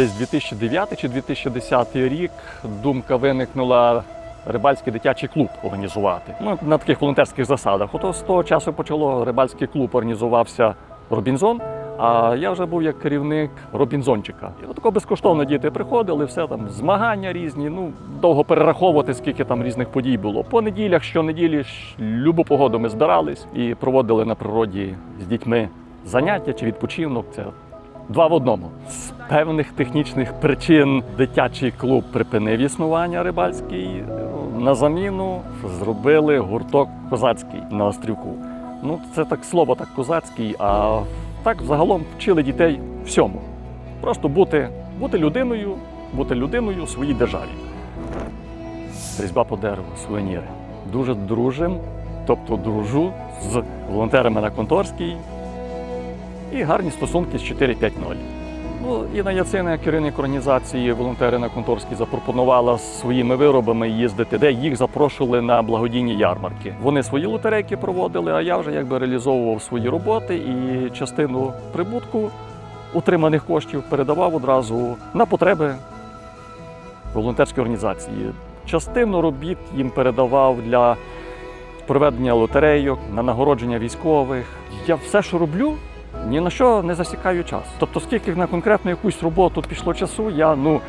Десь 2009 чи 2010 рік думка виникнула рибальський дитячий клуб організувати. Ну, на таких волонтерських засадах. Ото з того часу почало рибальський клуб організувався Робінзон. А я вже був як керівник Робінзончика. І отако безкоштовно діти приходили, все там змагання різні. Ну довго перераховувати, скільки там різних подій було. По неділях, щонеділі, любу погоду ми збирались і проводили на природі з дітьми заняття чи відпочинок. Це два в одному. Певних технічних причин дитячий клуб припинив існування рибальський. На заміну зробили гурток козацький на острівку. Ну, це так слово так козацький, а так загалом вчили дітей всьому. Просто бути, бути людиною, бути людиною у своїй державі. Різьба по дереву, сувеніри. Дуже дружим, тобто дружу з волонтерами на Конторській і гарні стосунки з 450. Ну, Інна Яцина, керівник організації волонтери на Конторській, запропонувала своїми виробами їздити, де їх запрошували на благодійні ярмарки. Вони свої лотерейки проводили, а я вже якби реалізовував свої роботи і частину прибутку утриманих коштів передавав одразу на потреби волонтерської організації. Частину робіт їм передавав для проведення лотерейок, на нагородження військових. Я все, що роблю, ні на що не засікаю час. Тобто, скільки на конкретну якусь роботу пішло часу, я ну.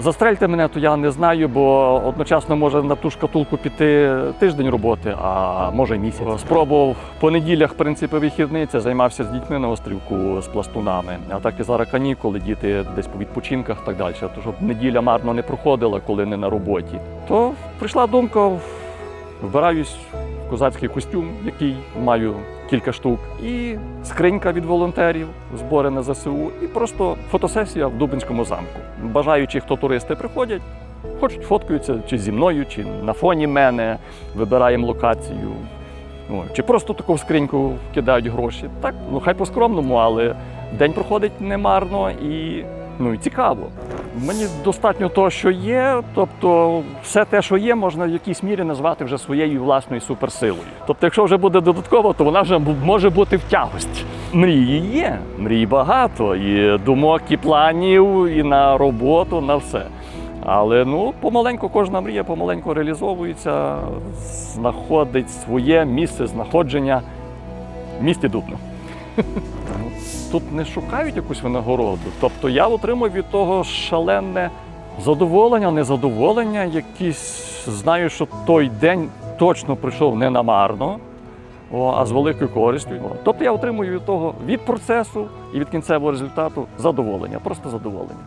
Застрельте мене, то я не знаю, бо одночасно може на ту шкатулку піти тиждень роботи, а може місяць. Спробував по неділях, в принципі, вихідний, це займався з дітьми на острівку з пластунами. А так і зараз канікули, діти десь по відпочинках і так далі. То щоб неділя марно не проходила, коли не на роботі. То прийшла думка, вбираюсь козацький костюм, який маю кілька штук, і скринька від волонтерів, збори на ЗСУ, і просто фотосесія в Дубинському замку. Бажаючи, хто туристи приходять, хочуть фоткаються чи зі мною, чи на фоні мене, вибираємо локацію. Чи просто таку скриньку кидають гроші. Так, ну хай по-скромному, але день проходить немарно і, ну, і цікаво. Мені достатньо того, що є, тобто все те, що є, можна в якійсь мірі назвати вже своєю власною суперсилою. Тобто, якщо вже буде додатково, то вона вже може бути в тягості. Мрії є, мрій багато, і думок, і планів, і на роботу, на все. Але ну, помаленьку кожна мрія помаленьку реалізовується, знаходить своє місце знаходження в місті Дубно. Тут не шукають якусь винагороду. Тобто я отримав від того шалене задоволення, незадоволення, якісь знаю, що той день точно прийшов не намарно, а з великою користю. Тобто я отримую від того від процесу і від кінцевого результату задоволення, просто задоволення.